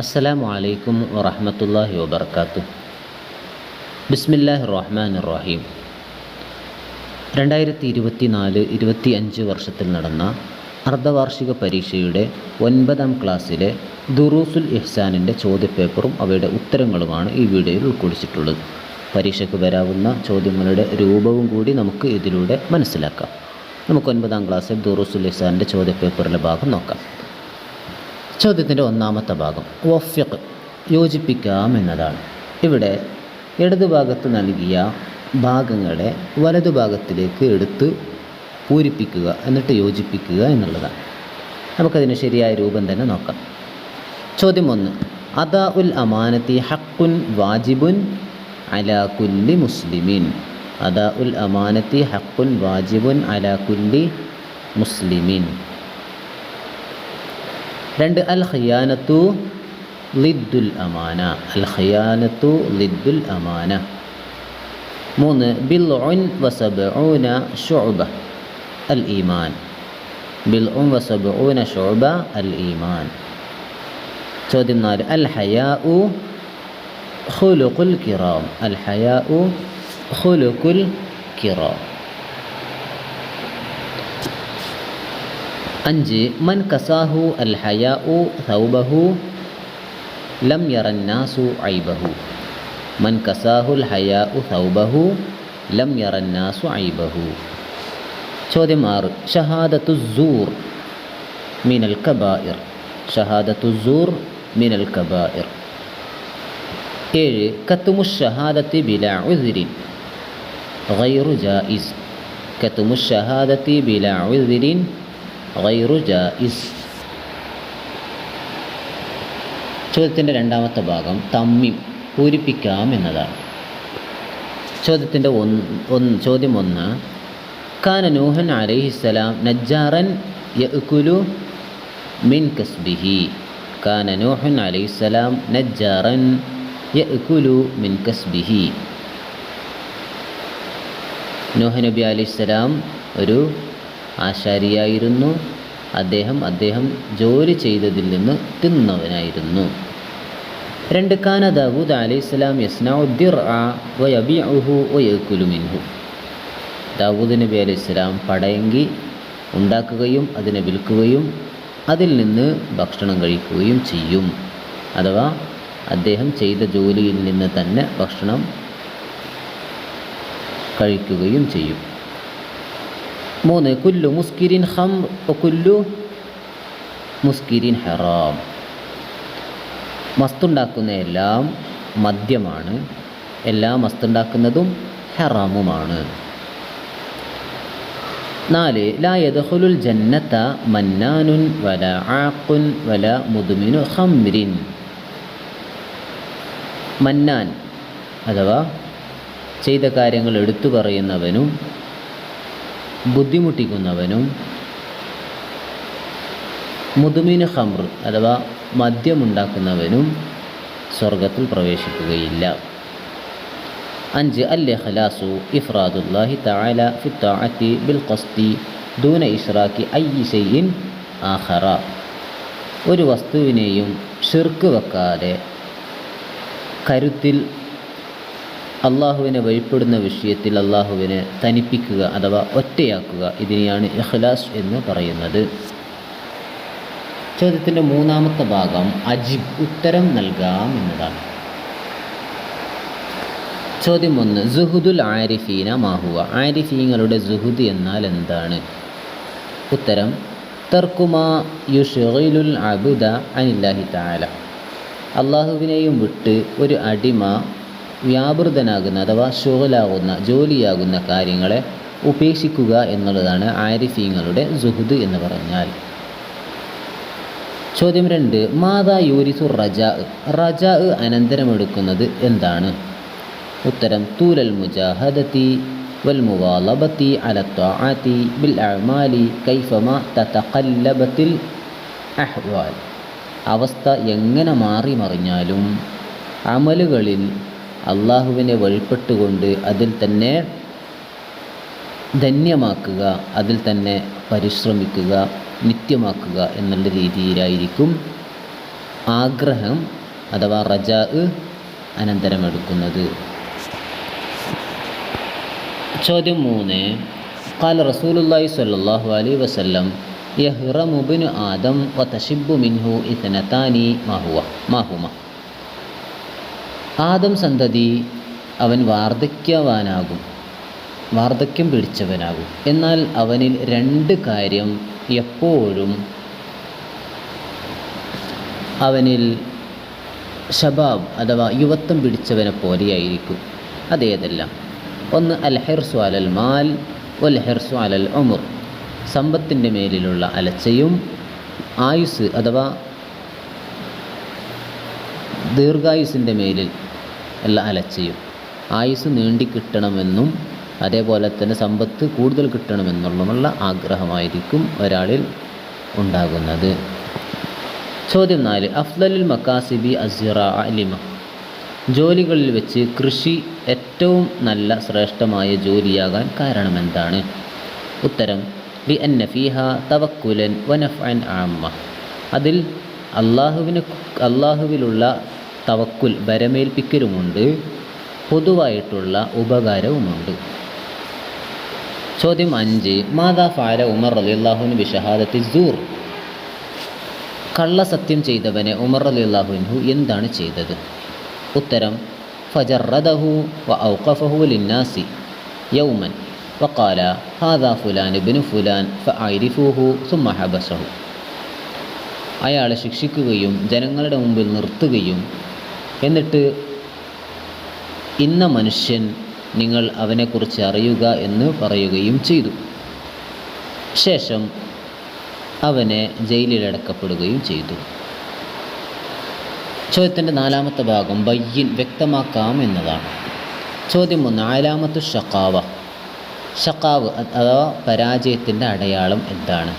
അസ്സലാമു അലൈക്കും വറഹമത്തല്ലാഹി വബർക്കാത്തു ബിസ്മില്ലാഹി റഹ്മാൻ റഹീം രണ്ടായിരത്തി ഇരുപത്തി നാല് ഇരുപത്തി അഞ്ച് വർഷത്തിൽ നടന്ന അർദ്ധവാർഷിക പരീക്ഷയുടെ ഒൻപതാം ക്ലാസ്സിലെ ദുറൂസുൽ ഇഹ്സാനിന്റെ ചോദ്യപേപ്പറും അവയുടെ ഉത്തരങ്ങളുമാണ് ഈ വീഡിയോയിൽ ഉൾക്കൊള്ളിച്ചിട്ടുള്ളത്. പരീക്ഷയ്ക്ക് വരാവുന്ന ചോദ്യങ്ങളുടെ രൂപവും കൂടി നമുക്ക് ഇതിലൂടെ മനസ്സിലാക്കാം. നമുക്ക് ഒൻപതാം ക്ലാസ്സിൽ ദുറൂസുൽ ഇഹ്സാനിന്റെ ചോദ്യപേപ്പറിലെ ഭാഗം നോക്കാം. ചോദ്യത്തിന്റെ ഒന്നാമത്തെ ഭാഗം വഫ്യക് യോജിപ്പിക്കാം എന്നതാണ്. ഇവിടെ ഇടതുഭാഗത്ത് നൽകിയ ഭാഗങ്ങളെ വലതുഭാഗത്തിലേക്ക് എടുത്ത് പൂരിപ്പിക്കുക എന്നിട്ട് യോജിപ്പിക്കുക എന്നുള്ളതാണ്. നമുക്കതിന് ശരിയായ രൂപം തന്നെ നോക്കാം. ചോദ്യം ഒന്ന് അദാ ഉൽ അമാനത്തി ഹക്കുൻ വാജിബുൻ അലാ കുല്ലി മുസ്ലിമീൻ. അദാ ഉൽ അമാനത്തി ഹക്കുൻ വാജിബുൻ അലാ കുല്ലി മുസ്ലിമിൻ. രണ്ട് അൽ ഖിയാനത്തു ലിദ്ദുൽ അമാന അൽ ഖിയാനത്തു ലിദ്ദുൽ അമാന മൂന്ന് ബിൽ ഉൻ വസബഊന ഷുഅബ അൽ ഈമാൻ ബിൽ ഉൻ വസബഊന ഷുഅബ അൽ ഈമാൻ ചോദ്യം നാല് അൽ ഹയാഉ ഖുലുഖുൽ കിറാം അൽ ഹയാഉ ഖുലുഖുൽ കിറാം അഞ്ച് മൻ കസാഹു അൽ ഹയാഉ സൗബഹു ലം യറന്നാസു ഐബഹു മൻ കസാഹുൽ ഹയാഉ സൗബഹു ലം യറന്നാസു ഐബഹു ചോദ്യം ആറ് ഷഹാദത്തു സൂർ മിനൽ കബായിർ ഷഹാദത്തു സൂർ മിനൽ കബായിർ ഏഴ് കത്തുമു ഷഹാദത്തി ബില ഉസിരിൻ ഗൈറു ജായിസ് കത്തുമു ഷഹാദത്തി ബില ഉസിരിൻ ഗൈറു ജായിസ് ചോദ്യത്തിന്റെ രണ്ടാമത്തെ ഭാഗം തമ്മിം പൂരിപ്പിക്കാം എന്നതാണ്. ചോദ്യത്തിന്റെ ഒന്ന് ചോദ്യം ഒന്ന്. കാന നൂഹൻ അലൈഹിസ്സലാം നജ്ജാറൻ യഅ്കുലു മിൻ കസ്ബിഹി. കാന നൂഹൻ അലൈഹിസ്സലാം നജ്ജാറൻ യഅ്കുലു മിൻ കസ്ബിഹി. നൂഹ് നബി അലൈഹിസ്സലാം ഒരു ആശാരിയായിരുന്നു. അദ്ദേഹം അദ്ദേഹം ജോലി ചെയ്തതിൽ നിന്ന് തിന്നവനായിരുന്നു. രണ്ട് കാന ദാവൂദ് അലൈഹി സ്വലാം യസ്നഉദ്ദിർ വയബിഉഹു വയക്കുലു മിൻഹു. ദാവൂദ് നബി അലൈഹി സ്വലാം പടയങ്കി ഉണ്ടാക്കുകയും അതിനെ വിൽക്കുകയും അതിൽ നിന്ന് ഭക്ഷണം കഴിക്കുകയും ചെയ്യും. അഥവാ അദ്ദേഹം ചെയ്ത ജോലിയിൽ നിന്ന് തന്നെ ഭക്ഷണം കഴിക്കുകയും ചെയ്യും. മൂന്ന് കുല്ലു മുസ്കിരിൻ ഹം കുല്ലു മുസ്കിരിൻ ഹറാം മസ്തുണ്ടാക്കുന്ന എല്ലാം മദ്യമാണ്. എല്ലാ മസ്തുണ്ടാക്കുന്നതും ഹറാമുമാണ്. നാല് ലാ യദ്ഖുലുൽ ജന്നത്ത മന്നാനുൻ വല ആഖുൻ വല മുദ്മിനു ഖംരിൻ. മന്നാൻ അഥവാ ചെയ്ത കാര്യങ്ങൾ എടുത്തു പറയുന്നവനും ബുദ്ധിമുട്ടിക്കുന്നവനും മുതുമിന് ഹമ്ര അഥവാ മദ്യമുണ്ടാക്കുന്നവനും സ്വർഗത്തിൽ പ്രവേശിക്കുകയില്ല. അഞ്ച് അല്ലെ ഖലാസു ഇഫ്രാദുല്ലാഹി തആല ഫിത്താഅത്തി ബിൽ ഖസ്തി ദൂന ഇഷ്റാക്കി ഐ ആഹറ ഒരു വസ്തുവിനെയും ഷിർക്ക് വെക്കാതെ കരുത്തിൽ അള്ളാഹുവിനെ വഴിപ്പെടുന്ന വിഷയത്തിൽ അള്ളാഹുവിനെ തനിപ്പിക്കുക അഥവാ ഒറ്റയാക്കുക ഇതിനെയാണ് ഇഖ്ലാസ് എന്ന് പറയുന്നത്. ചോദ്യത്തിന്റെ മൂന്നാമത്തെ ഭാഗം അജിബ് ഉത്തരം നൽകാം എന്നതാണ്. ചോദ്യം ഒന്ന് ജുഹുദുൽ ആരിഫീന മാഹുവ ആരിഫീങ്ങളുടെ ജുഹുദ് എന്നാൽ എന്താണ്? ഉത്തരം തർക്കുമാ യുഷുലുൽ അബുദ അനില്ലാഹി താല അള്ളാഹുവിനെയും വിട്ട് ഒരു അടിമ വ്യാപൃതനാകുന്ന അഥവാ ഷോലാകുന്ന ജോലിയാകുന്ന കാര്യങ്ങളെ ഉപേക്ഷിക്കുക എന്നുള്ളതാണ് ആരിഫീങ്ങളുടെ ജുഹുദ് എന്ന് പറഞ്ഞാൽ. ചോദ്യം രണ്ട് മാതാ യൂരിസു റജാ റജാ അനന്തരമെടുക്കുന്നത് എന്താണ്? ഉത്തരം തൂലൽ മുജാഹദത്തി വൽമുവാലബത്തി അലത്വാഅത്തി ബിൽ അമാലി കൈഫമ തതഖല്ലബത്തിൽ അഹ്വാൽ. അവസ്ഥ എങ്ങനെ മാറി മറിഞ്ഞാലും അമലുകളിൽ അള്ളാഹുവിനെ വഴിപ്പെട്ടുകൊണ്ട് അതിൽ തന്നെ ധന്യമാക്കുക അതിൽ തന്നെ പരിശ്രമിക്കുക നിത്യമാക്കുക എന്നുള്ള രീതിയിലായിരിക്കും ആഗ്രഹം അഥവാ റജാ അനന്തരം എടുക്കുന്നത് ചോദ്യം മൂന്ന് قال رسول الله صلى الله عليه وسلم يهرم ابن آدم وتشب منه اثنتان ما هو ما هما ആദം സന്തതി അവൻ വാർദ്ധക്യവാനാകും. വാർദ്ധക്യം പിടിച്ചവനാകും. എന്നാൽ അവനിൽ രണ്ട് കാര്യം എപ്പോഴും അവനിൽ ഷബാബ് അഥവാ യുവത്വം പിടിച്ചവനെ പോലെയായിരിക്കും. അതേതെല്ലാം? ഒന്ന് അൽ ഹെർസു അലൽ മാൽ ഒൽ ഹെർസു അലൽ ഒമുർ സമ്പത്തിന്റെ മേലിലുള്ള അലച്ചയും ആയുസ് അഥവാ ദീർഘായുസിന്റെ മേലിൽ ഉള്ള അലച്ചയും. ആയുസ് നീണ്ടി കിട്ടണമെന്നും അതേപോലെ തന്നെ സമ്പത്ത് കൂടുതൽ കിട്ടണമെന്നുള്ളതുമുള്ള ആഗ്രഹമായിരിക്കും ഒരാളിൽ ഉണ്ടാകുന്നത്. ചോദ്യം നാല് അഫ്ലലുൽ മക്കാസിബി അസിറ അലിമ. ജോലികളിൽ വെച്ച് കൃഷി ഏറ്റവും നല്ല ശ്രേഷ്ഠമായ ജോലിയാകാൻ കാരണമെന്താണ്? ഉത്തരം ബി എൻ നഫീഹ തവക്കുലൻ വനഫ്അൻ ആമ്മ അതിൽ അള്ളാഹുവിന് അള്ളാഹുവിലുള്ള തവക്കുൽ ബരമേൽപ്പിക്കലുമുണ്ട് പൊതുവായിട്ടുള്ള ഉപകാരവുമുണ്ട്. ചോദ്യം അഞ്ച്. മാതാ ഫാല ഉമർ അലി അള്ളാഹുവിന് ജൂർ സൂർ. കള്ളസത്യം ചെയ്തവനെ ഉമർ അലി അള്ളാഹുവിൻഹു എന്താണ് ചെയ്തത്? ഉത്തരം ഫജറദഹു വ ഔഖഫഹു ലിന്നാസി യൗമൻ. വക്കാല ഹാദാ ഫുലാൻ ബിനു ഫുലാൻ ഫ സുമ്മ ഹബസഹു. അയാളെ ശിക്ഷിക്കുകയും ജനങ്ങളുടെ മുമ്പിൽ നിർത്തുകയും എന്നിട്ട് ഇന്ന മനുഷ്യൻ നിങ്ങൾ അവനെക്കുറിച്ച് അറിയുക എന്ന് പറയുകയും ചെയ്തു. ശേഷം അവനെ ജയിലിലടക്കപ്പെടുകയും ചെയ്തു. ചോദ്യത്തിന്റെ നാലാമത്തെ ഭാഗം ബയ്യൻ വ്യക്തമാക്കാം എന്നതാണ്. ചോദ്യം ഒന്ന് ആലാമത്തു ഷക്കാവ ഷക്കാവ് അഥവാ പരാജയത്തിന്റെ അടയാളം എന്താണ്?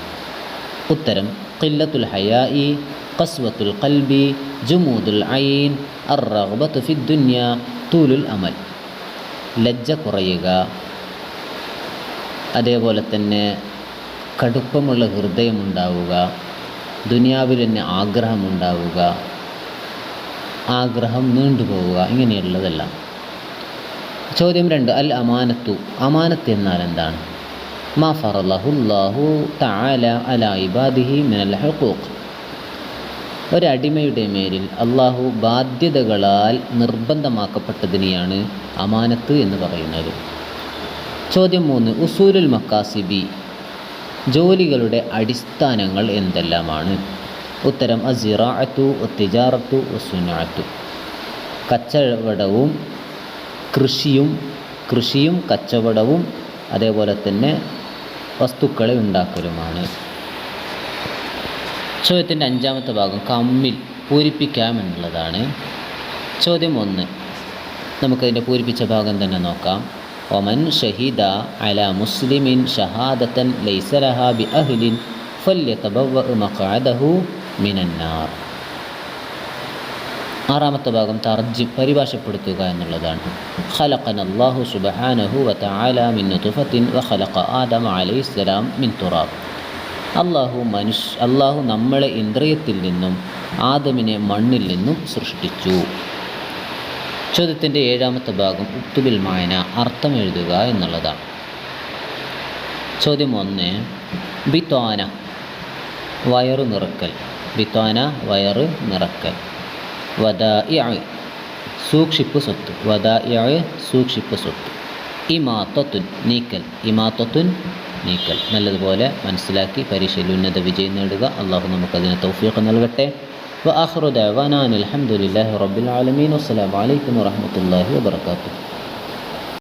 ഉത്തരം ഖില്ലത്തുൽ ഹയായി കസ്വത്തുൽ കൽബി ജുമൂദുൽ ഐൻ അർ റഗ്ബത്തു ഫി ദുന്യ തൂലുൽ അമൽ ലജ്ജ കുറയുക. അതേപോലെ തന്നെ കടുപ്പമുള്ള ഹൃദയമുണ്ടാവുക ദുനിയാവിൽ തന്നെ ആഗ്രഹമുണ്ടാവുക ആഗ്രഹം നീണ്ടുപോവുക ഇങ്ങനെയുള്ളതെല്ലാം. ചോദ്യം രണ്ട് അൽ അമാനത്തു. അമാനത്ത് എന്നാൽ എന്താണ്? മാ ഫറലഹുല്ലാഹു തആല അല ഇബാദിഹി മിനൽ ഹുഖൂഖ് ഒരടിമയുടെ മേലിൽ അള്ളാഹു ബാധ്യതകളാൽ നിർബന്ധമാക്കപ്പെട്ടതിനെയാണ് അമാനത്ത് എന്ന് പറയുന്നത്. ചോദ്യം മൂന്ന് ഉസൂലുൽ മക്കാസിബി ജോലികളുടെ അടിസ്ഥാനങ്ങൾ എന്തെല്ലാമാണ്? ഉത്തരം അസിറാഅത്തു ഒത്തിജാറത്തു ഒസുനാത്തു കച്ചവടവും കൃഷിയും കൃഷിയും കച്ചവടവും അതേപോലെ തന്നെ വസ്തുക്കളെ ഉണ്ടാക്കലുമാണ്. ചോദ്യത്തിന്റെ അഞ്ചാമത്തെ ഭാഗം കമ്മിൽ പൂരിപ്പിക്കാം എന്നുള്ളതാണ് ചോദ്യം ഒന്ന്. നമുക്കതിന്റെ പൂരിപ്പിച്ച ഭാഗം തന്നെ നോക്കാം. ഒമൻ ഷഹീദ അല മുസ്ലിമിൻ ഷഹാദത്തൻ ലൈസലഹ ബി അഹ്ലിൻ മഖഅദഹു മിനന്നാർ. ആറാമത്തെ ഭാഗം തർജി പരിഭാഷപ്പെടുത്തുക എന്നുള്ളതാണ്. ഖലഖന അല്ലാഹു സുബ്ഹാനഹു വ തആല മിൻ തുഫത്തിൻ വ ഖലഖ ആദമ അലൈഹിസ്സലാം മിൻ തുറാബ്. അള്ളാഹു മനുഷ്യ അള്ളാഹു നമ്മളെ ഇന്ദ്രിയത്തിൽ നിന്നും ആദമിനെ മണ്ണിൽ നിന്നും സൃഷ്ടിച്ചു. ചോദ്യത്തിന്റെ ഏഴാമത്തെ ഭാഗം ഉത്തുബിൽ മായന അർത്ഥം എഴുതുക എന്നുള്ളതാണ്. ചോദ്യം ഒന്ന് ബിത്വാന വയറ് നിറക്കൽ. ബിത്വാന വയറ് നിറക്കൽ. വദ സൂക്ഷിപ്പ് സ്വത്ത്. വദ സൂക്ഷിപ്പ് സ്വത്ത്. ഇമാത്തത്തുൻ നീക്കൽ. ഇമാത്തത്തുൻ നീക്കൽ. നല്ലതുപോലെ മനസ്സിലാക്കി പരീക്ഷയിൽ ഉന്നത വിജയം നേടുക. അള്ളാഹു നമുക്കതിന് തൗഫീഖ് നൽകട്ടെ. വ ആഹ്റുദാൻ അലഹമുല്ലാ റബ്ബുൽ ആലമീൻ. വസ്സലാം വലൈക്കും വാഹമത്തല്ലാഹി വാത്തു